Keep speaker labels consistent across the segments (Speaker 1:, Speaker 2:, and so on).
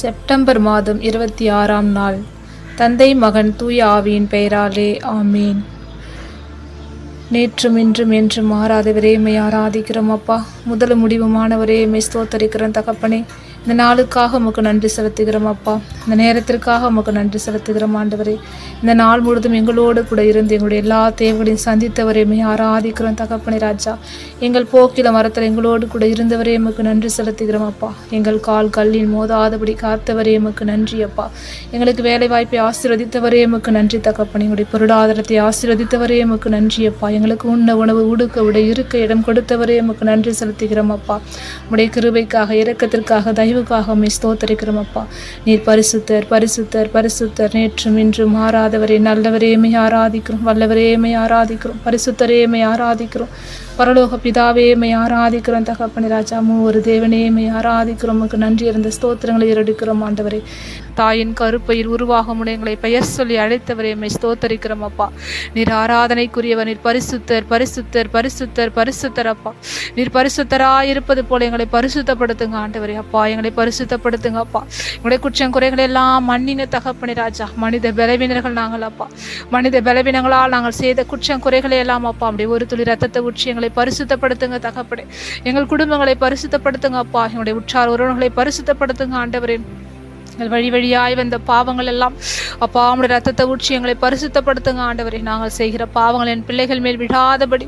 Speaker 1: September மாதம் இருபத்தி ஆறாம் நாள். தந்தை மகன் தூய ஆவியின் பெயராலே ஆமீன். நேற்றும் இன்றும் என்றும் மாறாதவரே மை ஆராதிக்கிறோம் அப்பா. முதல் முடிவுமானவரே மெய் ஸ்தோத்தரிக்கிறோம் தகப்பனே. இந்த நாளுக்காக உமக்கு நன்றி செலுத்துகிறோம் அப்பா. இந்த நேரத்திற்காக உமக்கு நன்றி செலுத்துகிறோம் ஆண்டவரே. இந்த நாள் முழுதும் எங்களோடு கூட இருந்து எங்களுடைய எல்லா தேவைகளையும் சந்தித்தவரையுமே ஆராதிக்கிறோம் தகப்பனை ராஜா. எங்கள் போக்கில மரத்தில் எங்களோடு கூட இருந்தவரே எமக்கு நன்றி செலுத்துகிறோம் அப்பா. எங்கள் கால் கல்லில் மோதாதபடி காத்தவரே எமக்கு நன்றி அப்பா. எங்களுக்கு வேலை வாய்ப்பை ஆசீர்வதித்தவரே எமக்கு நன்றி தகப்பன். எங்களுடைய பொருளாதாரத்தை ஆசீர்வதித்தவரே எமக்கு நன்றி அப்பா. எங்களுக்கு உண்ண உணவு உடுக்க உடைய இருக்க இடம் கொடுத்தவரே எமக்கு நன்றி செலுத்துகிறோம் அப்பா. உடைய கிருபைக்காக இறக்கத்திற்காக தயவு தயவுக்காக உம்மை ஸ்தோத்தரிக்கிறோம் அப்பா. நீர் பரிசுத்தர் பரிசுத்தர் பரிசுத்தர். நேற்றும் இன்றும் ஆராதவரே நல்லவரேமை ஆராதிக்கிறோம். வல்லவரேமை ஆராதிக்கிறோம். பரிசுத்தரேமை ஆராதிக்கிறோம். பரலோக பிதாவேமை ஆராதிக்கிறோம். தகப்பனி ராஜாமும் ஒரு தேவனேமை ஆராதிக்கிறோம். உமக்கு நன்றி இருந்த ஸ்தோத்திரங்களை ஏறெடுக்கிறோம் ஆண்டவரே. தாயின் கருப்பையில் உருவாகும் எங்களை பெயர் சொல்லி அழைத்தவரை எம்மை ஸ்தோத்தரிக்கிறோம் அப்பா. நீர் ஆராதனைக்குரியவர் நீர் பரிசுத்தர் பரிசுத்தர் பரிசுத்தர் பரிசுத்தர் அப்பா. நீர் பரிசுத்தராய் இருப்பது போல எங்களை பரிசுத்தப்படுத்துங்க ஆண்டவரே அப்பா. எங்களை பரிசுத்தப்படுத்துங்க அப்பா. எங்களுடைய குற்றம் குறைகளை எல்லாம் மண்ணின தகப்பனி ராஜா. மனித பலவீனர்கள் நாங்கள் அப்பா. மனித பலவீனங்களால் நாங்கள் செய்த குற்றம் குறைகளை எல்லாம் அப்பா அப்படி ஒரு துளி ரத்தத்தை உச்சி எங்களை பரிசுத்தப்படுத்துங்க தகப்பனே. எங்கள் குடும்பங்களை பரிசுத்தப்படுத்துங்க அப்பா. எங்களுடைய உற்றார் உறவுகளை பரிசுத்தப்படுத்துங்க ஆண்டவரே. எங்கள் வழி வழியாய் வந்த பாவங்கள் எல்லாம். அப்பா உடைய ரத்தத்தை ஊற்றி எங்களை பரிசுத்தப்படுத்துங்க ஆண்டவரே. நாங்கள் செய்கிற பாவங்கள் என் பிள்ளைகள் மேல் விடாதபடி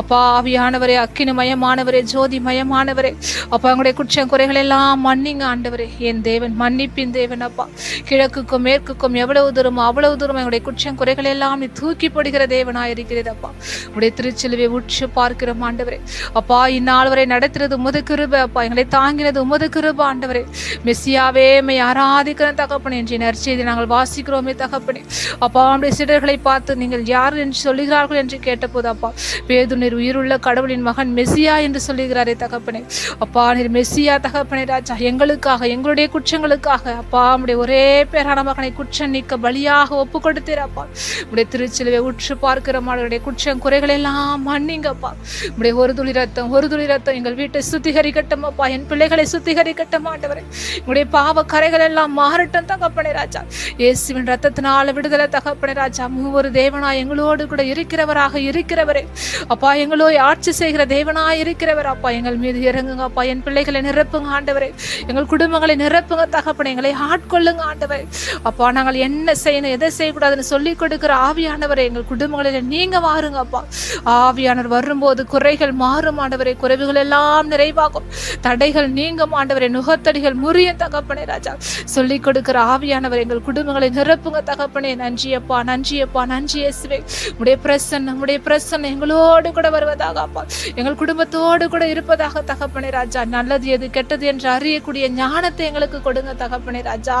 Speaker 1: அப்பா ஆவியானவரே அக்கினி மயமானவரே ஜோதி மயமானவரே அப்பா எங்களுடைய குற்றம் குறைகள் எல்லாம் மன்னிங்க ஆண்டவரே. என் தேவன் மன்னிப்பின் தேவன் அப்பா. கிழக்குக்கும் மேற்குக்கும் எவ்வளவு தூரமோ அவ்வளவு தூரம் எங்களுடைய குற்றம் குறைகள் எல்லாம் நீ தூக்கி போடுகிற தேவனாய் இருக்கிறது அப்பா. உடைய திருச்சிலுவை உற்று பார்க்கிறோம் ஆண்டவரே. அப்பா இந்நாள் வரை நடத்துறது உமது கிருப அப்பா. எங்களை தாங்கினது உமது கிருப ஆண்டவரே. மெஸ்ஸியாவே யாரா ஆராதிக்கிற தகப்பனே என்று நற்செய்தி நாங்கள் வாசிக்கிறோமே தகப்பனே. அப்பா நம்முடைய சிடர்களை பார்த்து நீங்கள் யார் என்று சொல்லுகிறார்கள் என்று கேட்டபோது அப்பா பேது நீர் உயிருள்ள கடவுளின் மகன் மெஸ்ஸியா என்று சொல்லுகிறாரே தகப்பனே. அப்பா நீர் மெஸ்ஸியா தகப்பனே ராஜா எங்களுக்காக எங்களுடைய குற்றங்களுக்காக அப்பா நம்முடைய ஒரே பேரான மகனை குற்றம் நீக்க பலியாக ஒப்பு கொடுத்தீர் அப்பா. உடைய திருச்சிலுவை உற்று பார்க்கிற மாடுடைய குற்றம் குறைகள் எல்லாம் மன்னிங்கப்பா. உடைய ஒரு துளி ரத்தம் ஒரு துளி ரத்தம் எங்கள் வீட்டை சுத்திகரிக்கட்டும் அப்பா. என் பிள்ளைகளை சுத்திகரிக்கட்டும் ஆண்டவரே. உடைய பாவ கரைகள் எல்லாம் மாறட்டும் தகப்பனே ராஜா. இயேசுவின் ரத்தத்தினால விடுதலை தகப்பனே ராஜா. ஒரு தேவனா எங்களோடு கூட இருக்கிறவராக இருக்கிறவரே. அப்பா எங்களோ ஆட்சி செய்கிற தேவனா இருக்கிறவர். அப்பா எங்கள் மீது இறங்குங்க. அப்பா என் பிள்ளைகளை நிரப்புங்க ஆண்டவரே. எங்கள் குடும்பங்களை நிரப்புங்க தகப்பனே. எங்களை ஆட்கொள்ளுங்க ஆண்டவரே. அப்பா நாங்கள் என்ன செய்யணும் எதை செய்யக்கூடாதுன்னு சொல்லி கொடுக்கிற ஆவியானவரை. எங்கள் குடும்பங்களில் நீங்க வாருங்க அப்பா. ஆவியானவர் வரும்போது குறைகள் மாறும் ஆண்டவரே. குறைவுகள் எல்லாம் நிறைவாகும். தடைகள் நீங்கும் ஆண்டவரே. நுகத்தடிகள் முறிய தகப்பனே ராஜா. சொல்லிக் கொடுக்கிற ஆவியானவர் எங்கள் குடும்பங்களை நிரப்புங்க தகப்பனே. நன்றியப்பா நன்றியப்பா நன்றி இயேசுவே. உடைய பிரசன்னம் உடைய பிரசன்னம் எங்களோடு கூட வருவதாக அப்பா. எங்கள் குடும்பத்தோடு கூட இருப்பதாக தகப்பனே ராஜா. நல்லது எது கெட்டது என்று அறியக்கூடிய ஞானத்தை எங்களுக்கு கொடுங்க தகப்பனே ராஜா.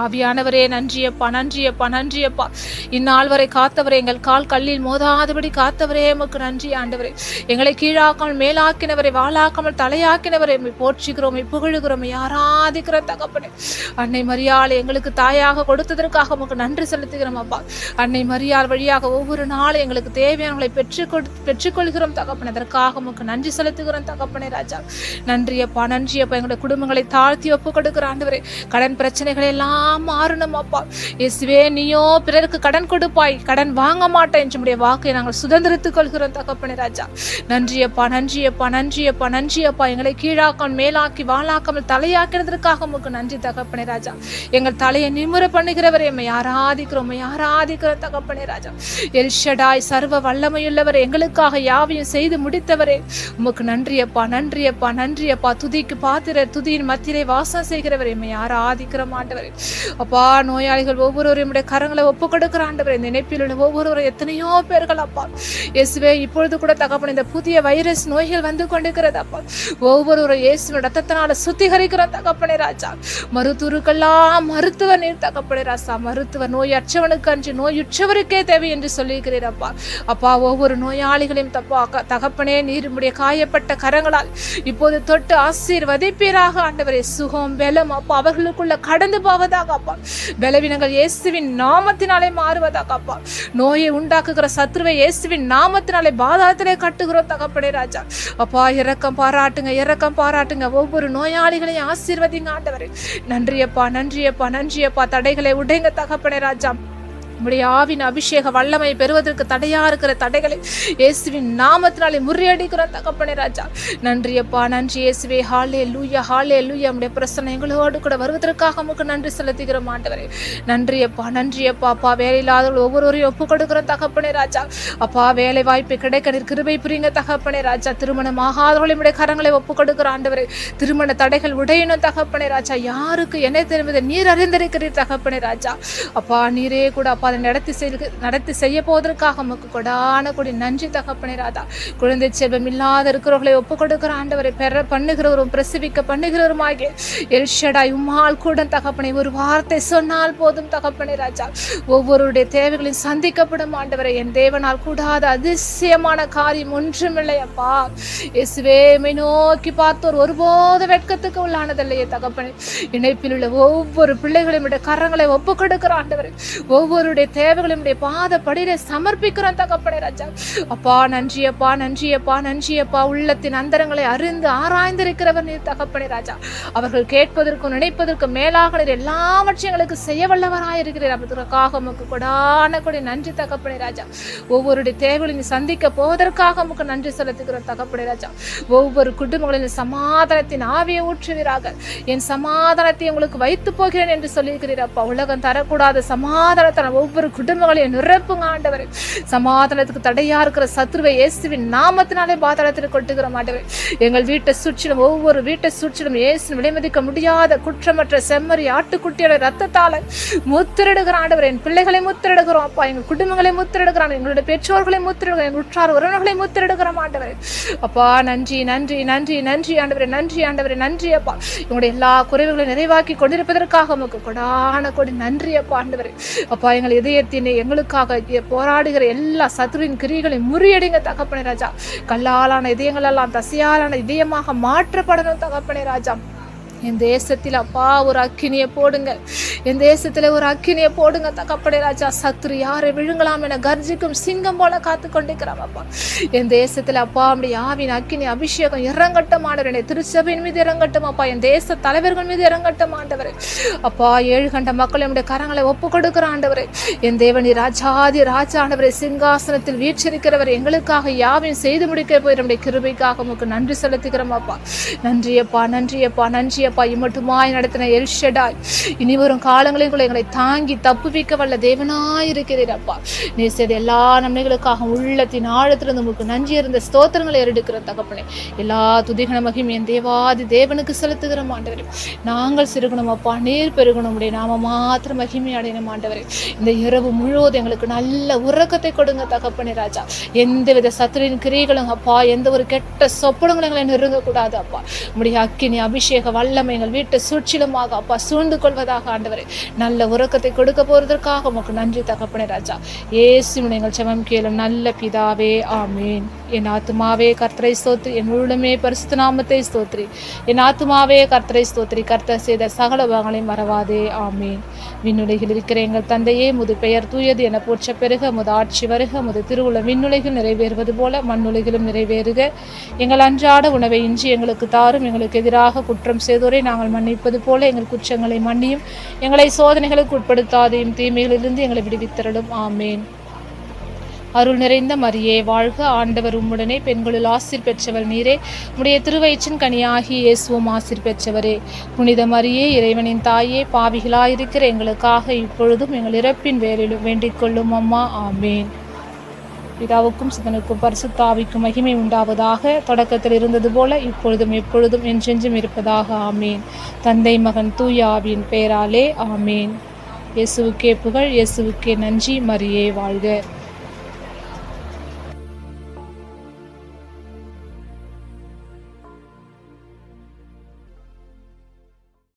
Speaker 1: ஆவியானவரே நன்றியப்பா நன்றியப்பா நன்றியப்பா இந்நாள் வரை காத்தவரே எங்கள் கால் கல்லில் மோதாதபடி காத்தவரே எமக்கு நன்றி ஆண்டவரே. எங்களை கீழாக்காமல் மேலாக்கினவரை வாழாக்காமல் தலையாக்கினவரை எம்மை போற்றுகிறோம் புகழுகிறோம் யாராதிக்கிற தகப்பனே. அன்னை மரியாள் எங்களுக்கு தாயாக கொடுத்ததற்காக உமக்கு நன்றி செலுத்துகிறோம் அப்பா. அன்னை மரியாள் வழியாக ஒவ்வொரு நாளும் எங்களுக்கு தேவையானவங்களை பெற்று கொடு பெற்றுக்கொள்கிறோம் தகப்பனே. அதற்காக உமக்கு நன்றி செலுத்துகிறோம் தகப்பனே ராஜா. நன்றியப்பா நன்றியப்பா எங்களுடைய குடும்பங்களை தாழ்த்தி ஒப்பு கொடுக்கிற ஆண்டவரே கடன் பிரச்சனைகள் எல்லாம் நான் மாறணும் அப்பா. இயேசுவே நீயோ பிறருக்கு கடன் கொடுப்பாய். கடன் வாங்க மாட்டேன். என்று வாக்கை நாங்கள் சுதந்திரத்துக் கொள்கிறோம் தகப்பனே ராஜா. நன்றியப்பா நன்றியப்பா நன்றியப்பா நன்றியப்பா எங்களை கீழாக்கம் மேலாக்கி வாழாக்காமல் தலையாக்கிறதற்காக உமக்கு நன்றி தகப்பனே ராஜா. எங்கள் தலையை நிமிர பண்ணுகிறவரை எம்மை ஆராதிக்கிறோம் உம்மை தகப்பனே ராஜா. எல்ஷடாய் சர்வ வல்லமையுள்ளவர் எங்களுக்காக யாவையும் செய்து முடித்தவரே உமக்கு நன்றியப்பா நன்றியப்பா நன்றியப்பா துதிக்கு பாத்திர துதியின் மத்தியிலே வாசம் செய்கிறவர் எம்மை ஆராதிக்கிற மாட்டவரே அப்பா நோயாளிகள் ஒவ்வொருவரும் உடைய கரங்களை ஒப்பு கொடுக்கிற ஆண்டவர் இந்த இணைப்பில் உள்ள ஒவ்வொருவரும் எத்தனையோ பேர்கள் அப்பா. இயேசுவே இப்பொழுது கூட தகப்பன் இந்த புதிய வைரஸ் நோய்கள் வந்து கொண்டிருக்கிறது அப்பா. ஒவ்வொருவரும் இயேசுவின் ரத்தத்தினால சுத்திகரிக்கிற தகப்பனே ராஜா. மருத்துவருக்கெல்லாம் மருத்துவ நீர் தகப்பனே ராசா. மருத்துவ நோய் அற்றவனுக்கு அன்று நோயுற்றவருக்கே தேவை என்று சொல்லியிருக்கிறீர் அப்பா. அப்பா ஒவ்வொரு நோயாளிகளையும் தப்பா க- தகப்பனே நீர் உடைய காயப்பட்ட கரங்களால் இப்போது தொட்டு ஆசீர்வதிப்பீராக ஆண்டவரே. சுகம் பலம் அப்பா அவர்களுக்குள்ள கடந்து போவதா? மாறுவதாக அப்பா பலவீனங்கள் இயேசுவின் நாமத்தினாலே மாறுவதாக அப்பா நோயை உண்டாக்குகிற சத்ருவை இயேசுவின் நாமத்தினாலே பாதாளத்திலே கட்டுகிறோம் தகப்படை ராஜா. அப்பா இறக்கம் பாராட்டுங்க இறக்கம் பாராட்டுங்க. ஒவ்வொரு நோயாளிகளையும் ஆசீர்வதிங்க ஆண்டவரே. நன்றியப்பா நன்றியப்பா நன்றியப்பா. தடைகளை உடைங்க தகப்படை ராஜா. உம்முடைய ஆவின் அபிஷேக வல்லமை பெறுவதற்கு தடையா இருக்கிற தடைகளை இயேசுவின் நாமத்தினாலே முறியடிக்கிற தகப்பனே ராஜா. நன்றி அப்பா நன்றி இயேசுவே. ஹாலே லூயா ஹாலே லூயா உடைய பிரசனை எங்களோடு கூட வருவதற்காக உங்களுக்கு நன்றி செலுத்துகிறோம் ஆண்டவரே. நன்றி அப்பா நன்றி அப்பா. அப்பா வேலையில்லாதவர்கள் ஒவ்வொருவரையும் ஒப்பு கொடுக்கிற தகப்பனே ராஜா. அப்பா வேலை வாய்ப்பு கிடைக்க கிருபை புரியுங்க தகப்பனே ராஜா. திருமணம் ஆகாதவர்களும் உடைய கரங்களை ஒப்பு கொடுக்கிற ஆண்டவரே. திருமண தடைகள் உடையணும் தகப்பனே ராஜா. யாருக்கு என்ன தெரிவித நீர் அறிந்திருக்கிறீர் தகப்பனே ராஜா. அப்பா நீரே கூட அப்பா அதை நடத்தி செய் நடத்தி செய்ய போவதற்காக உமக்கு கொடான கொடி நன்றி தகப்பனே ராதா. குழந்தை செல்வம் இல்லாத இருக்கிறவர்களை ஒப்பு கொடுக்கிற ஆண்டவரை பெற பண்ணுகிறவரும் பிரசவிக்க பண்ணுகிறவருமாகிய எல்ஷடாய் உம்மால் கூட தகப்பனை ஒரு வார்த்தை சொன்னால் போதும் தகப்பனே ராஜா. ஒவ்வொருடைய தேவைகளையும் சந்திக்கப்படும் ஆண்டவரை என் தேவனால் கூடாத அதிசயமான காரியம் ஒன்றுமில்லை அப்பா. இயேசுவே நோக்கி பார்த்தோர் ஒருபோது வெட்கத்துக்கு உள்ளானதில்லையே தகப்பனே. இணைப்பில் உள்ள ஒவ்வொரு பிள்ளைகளையும் கரங்களை ஒப்பு கொடுக்கிற ஆண்டவரை ஒவ்வொருடைய தேவைகளையும் உடைய பாத படியில சமர்ப்பிக்கிறோம் தகப்படை ராஜா. அப்பா நன்றி அப்பா நன்றி அப்பா நன்றி அப்பா. உள்ளத்தின் அந்தரங்களை அறிந்து ஆராய்ந்திருக்கிறவர் நீர் தகப்படை ராஜா. அவர்கள் கேட்பதற்கும் நினைப்பதற்கும் மேலாக நீர் எல்லாவற்றையும் செய்ய வல்லவராயிருக்கிறீர் அதற்காக உமக்கு கொடான கூட நன்றி தகப்படை ராஜா. ஒவ்வொருடைய தேவைகளையும் சந்திக்க போவதற்காக உமக்கு நன்றி செலுத்துகிறோம் தகப்படை ராஜா. ஒவ்வொரு குடும்பங்களின் சமாதானத்தின் ஆவியை ஊற்றுவீராக. என் சமாதானத்தை உங்களுக்கு வைத்து போகிறேன் என்று சொல்லியிருக்கிறீர் அப்பா. உலகம் தரக்கூடாத சமாதானத்தை ஒவ்வொரு குடும்பங்களையும் நிரப்புங்க ஆண்டவரே. சமாதானத்துக்கு தடையா இருக்கிற சத்ருவை இயேசுவின் நாமத்தினாலே பாதாளத்தில் கொட்டுகிற மாட்டவர் எங்கள் வீட்டை சுற்றிலும் ஒவ்வொரு வீட்டை சுற்றிலும் இயேசு விலைமதிக்க முடியாத குற்றமற்ற செம்மறி ஆட்டுக்குட்டியோட ரத்தத்தால முத்திரிடுகிற ஆண்டவர். என் பிள்ளைகளை முத்திரிடுகிறோம் அப்பா. எங்கள் குடும்பங்களை முத்திரிடுகிறான் எங்களுடைய பெற்றோர்களை முத்திரிடுகிறோம் எங்கள் உற்றார் உறவுகளை முத்திரிடுகிறோம் ஆண்டவரே. அப்பா நன்றி நன்றி நன்றி நன்றி ஆண்டவரே நன்றி ஆண்டவரே நன்றி அப்பா. எங்களுடைய எல்லா குறைவுகளையும் நிறைவாக்கி கொண்டிருப்பதற்காக உமக்கு கொடான கொடி நன்றி அப்பா ஆண்டவரே. அப்பா எங்கள் இதயத்தினை எங்களுக்காக போராடுகிற எல்லா சத்துருவின் கிரிகளை முறியடிங்க தகப்பனே ராஜா. கல்லாலான இதயங்களெல்லாம் தசையாலான இதயமாக மாற்றப்படணும் தகப்பனே ராஜா. என் தேசத்தில் அப்பா ஒரு அக்கினியை போடுங்க என் தேசத்தில் ஒரு அக்கினியை போடுங்க தகப்படை ராஜா. சத்ரு யாரை விழுங்கலாம் என கர்ஜிக்கும் சிங்கம் போல காத்து கொண்டிருக்கிறான் அப்பா. என் தேசத்தில் அப்பா அப்படி யாவின் அக்கினி அபிஷேகம் இறங்கட்டும் ஆண்டவரே திருச்சபையின் மீது இறங்கட்டும் அப்பா. என் தேச தலைவர்கள் மீது இறங்கட்டும் ஆண்டவர். அப்பா ஏழு கண்ட மக்கள் என்னுடைய கரங்களை ஒப்பு கொடுக்கிற ஆண்டவரே. என் தேவனி ராஜாதி ராஜா ஆண்டவரை சிங்காசனத்தில் வீற்றிருக்கிறவர் எங்களுக்காக யாவையும் செய்து முடிக்க போய் நம்முடைய கிருபைக்காக உமக்கு நன்றி செலுத்துகிறோம் அப்பா. நன்றியப்பா நன்றியப்பா நன்றியப்பா. இம்மட்டுமாய் நடத்தின எல்ஷடாய் இனி வரும் காலங்களில் எங்களை தாங்கி தப்புவிக்க வல்ல தேவனாய் இருக்கிறீர் அப்பா. நீ செய்த எல்லா நன்மைகளுக்காக உள்ளத்தின் ஆழத்திலிருந்து உங்களுக்கு நஞ்சி இருந்த ஸ்தோத்திரங்களை எடுக்கிற தகப்பனே. எல்லா துதிகன மகிமை என் தேவாதி தேவனுக்கு செலுத்துகிற ஆண்டவரே. நாங்கள் சிறுகணும் அப்பா நீர் பெருகணும் உடைய நாம மாத்திரம் மகிமை அடையணும் ஆண்டவரே. இந்த இரவு முழுவதும் எங்களுக்கு நல்ல உறக்கத்தை கொடுங்க தகப்பனே ராஜா. எந்தவித சத்துரின் கிரிகளும் அப்பா எந்த ஒரு கெட்ட சொப்பனங்களும் எங்களை நெருங்கக்கூடாது அப்பா. உம்முடைய அக்கினி அபிஷேக வல்ல வல்லமை எங்கள் வீட்டை சுற்றிலுமாக அப்பா சூழ்ந்து கொள்வதாக ஆண்டவரே நல்ல உறக்கத்தை கொடுக்க போறதற்காக உமக்கு நன்றி தகப்பனே ராஜா. ஏசுவின் எங்கள் செமம் கேளும் நல்ல பிதாவே ஆமேன். என் ஆத்துமாவே கர்த்தரை ஸ்தோத்ரி என் முழுமே பரிசுத்த நாமத்தை ஸ்தோத்ரி என் ஆத்துமாவே கர்த்தரை ஸ்தோத்ரி கர்த்தர் செய்த சகல பாகங்களையும் மறவாதே ஆமேன். விண்ணுலகில் இருக்கிற எங்கள் தந்தையே முது பெயர் தூயது என போற்ற பெருக முது ஆட்சி வருக முது திருவுள விண்ணுலகில் நிறைவேறுவது போல மண்ணுலகிலும் நிறைவேறுக. எங்கள் அன்றாட உணவை இன்றி எங்களுக்கு தாரும் எங்களுக்கு எதிராக குற்றம் செய்து செய்தோரை நாங்கள் மன்னிப்பது போல எங்கள் குற்றங்களை மன்னியும். எங்களை சோதனைகளுக்கு உட்படுத்தாதையும் தீமைகளிலிருந்து எங்களை விடுவித்தரலும் ஆமேன். அருள் நிறைந்த மரியே வாழ்க ஆண்டவர் உம்முடனே. பெண்களுள் ஆசிர் பெற்றவர் நீரே. உடைய திருவயிற்றின் கனியாகி இயேசுவும் ஆசிர் பெற்றவரே. புனித மரியே இறைவனின் தாயே பாவிகளாயிருக்கிற எங்களுக்காக இப்பொழுதும் எங்கள் இறப்பின் வேலையிலும் வேண்டிக் கொள்ளும் அம்மா. ஆமேன். பிதாவுக்கும் சிதனுக்கும் பரிசுத்தாவிக்கும் மகிமை உண்டாவதாக தொடக்கத்தில் இருந்தது போல இப்பொழுதும் எப்பொழுதும் என்றென்றும் இருப்பதாக. ஆமேன். தந்தை மகன் தூயாவின் பெயராலே ஆமேன். இயேசுவுக்கே புகழ் இயேசுவுக்கே நன்றி மரியே வாழ்க.